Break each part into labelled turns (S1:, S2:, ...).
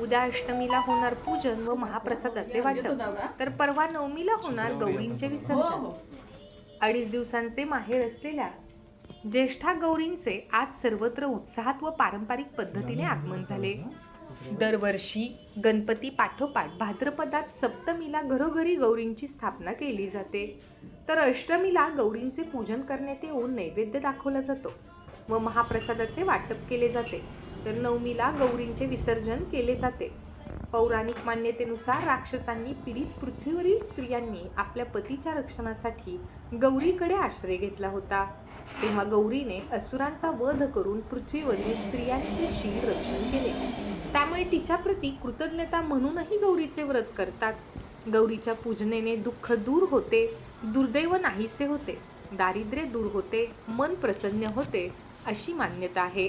S1: उद्या अष्टमीला होणार पूजन व महाप्रसादाचे वाटप. तर परवा नवमीला होणार गौरींचे विसर्जन. अडीच दिवसांचे माहेर असलेल्या ज्येष्ठा गौरींचे आज सर्वत्र उत्साहात व पारंपरिक पद्धतीने आगमन झाले. दरवर्षी गणपती पाठोपाठ भाद्रपदात सप्तमीला घरोघरी गौरींची स्थापना केली जाते. तर अष्टमीला गौरींचे पूजन करण्यात येऊन नैवेद्य दाखवला जातो व महाप्रसादाचे वाटप केले जाते. तर नवमीला गौरींचे विसर्जन केले जाते. पौराणिक मान्यतेनुसार राक्षसांनी पीडित पृथ्वीवरील स्त्रियांनी आपल्या पतीच्या रक्षणासाठी गौरीकडे आश्रय घेतला होता. तेव्हा गौरीने असुरांचा वध करून पृथ्वीवरील स्त्रियांचे शीर रक्षण केले. त्यामुळे तिच्या प्रती कृतज्ञता म्हणूनही गौरीचे व्रत करतात. गौरीच्या पूजनेने दुःख दूर होते दुर्दैव नाहीसे होते दारिद्र्य दूर होते मन प्रसन्न होते अशी मान्यता आहे.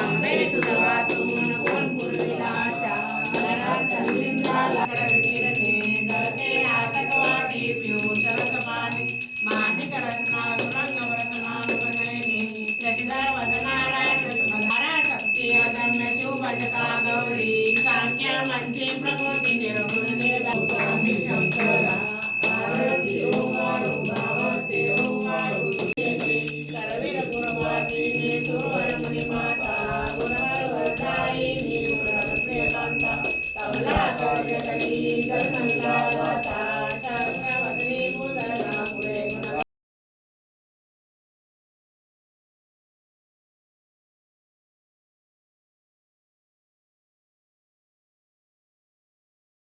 S1: Amazing about the one.